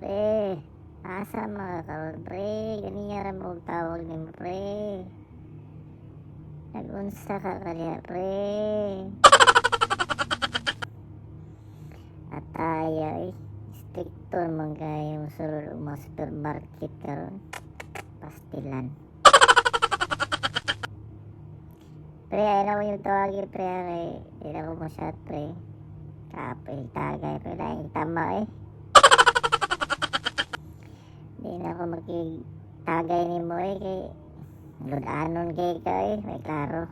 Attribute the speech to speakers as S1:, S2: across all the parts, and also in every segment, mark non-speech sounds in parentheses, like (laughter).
S1: Pre, asa mga karon pre, ganiya ra mo tawag ni pre. Nagunsa ka kaya pre. At tayo eh, stricto man kayo sulod mga supermarket karon. Pastilan. (laughs) Pre, ayaw na mo yung tawagin pre, kay hindi na ko masyat pre. Kapil tagay pre, dahil tama eh. Hindi na ako makitagay ni mo eh, kay ludanon kay ka eh, may klaro.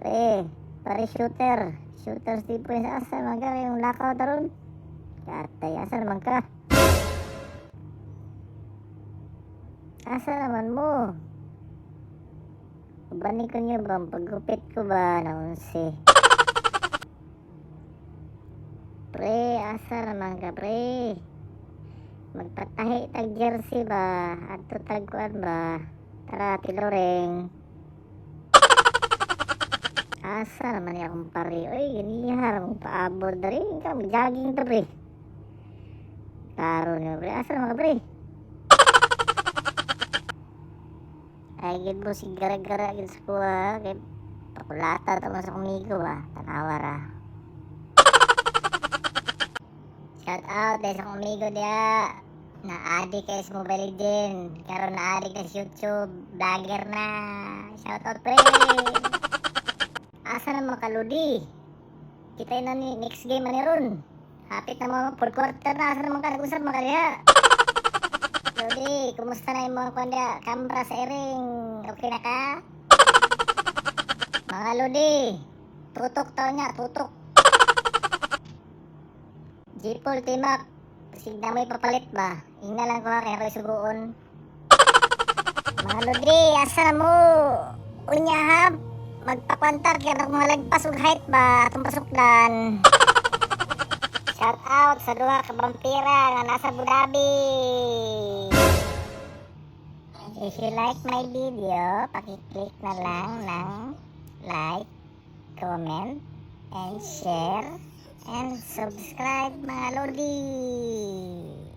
S1: Pre, pare shooter. Shooter si po sa asa ka yung lakaw taron. Katay, asa naman ka? Asa naman mo? Bani ko niya ba? Paggupit ko ba na unsi? Asa naman ka? Magpatahi tag jersey ba? Adto tagkuan ba? Tara, tiloreng. Asa naman akong pare? Uy, ganihar mong paabot na rin. Ikaw, jogging to pre. Karo niyo pre. Asa naman ka pre? Ay, gid mo si gara-gara gid sa kuha. Kay pakulata tama sa kumigo ba? Tanawa ra. Shout out dahil sa kumigo dia. Na-addict kayo sa Mobile Legend. Karon na-addict na sa YouTube. Vlogger na. Shout out pre. Asa na mga kaludi? Kita na ni next game na ron. Hapit na mga fourth quarter na. Asa na mga kalagusap mga kaliha? Lodi, kumusta na yung mga kanya? Kamera sa iring. Okay na ka? Mga Lodi, tutok tao niya, tutok. Jipol, timak. Sige na may papalit ba? Ina lang ko ha, kaya ko'y suguon. Mga Lodi, asa mo? Unya ha? Magpakwantar, kaya na mga lagpas ug height ba? Atong pasukdan. Shout out sa duha ka vampira nga nasa Abu Dhabi. If you like my video, pakiclick na lang ng like, comment, and share, and subscribe mga lodi.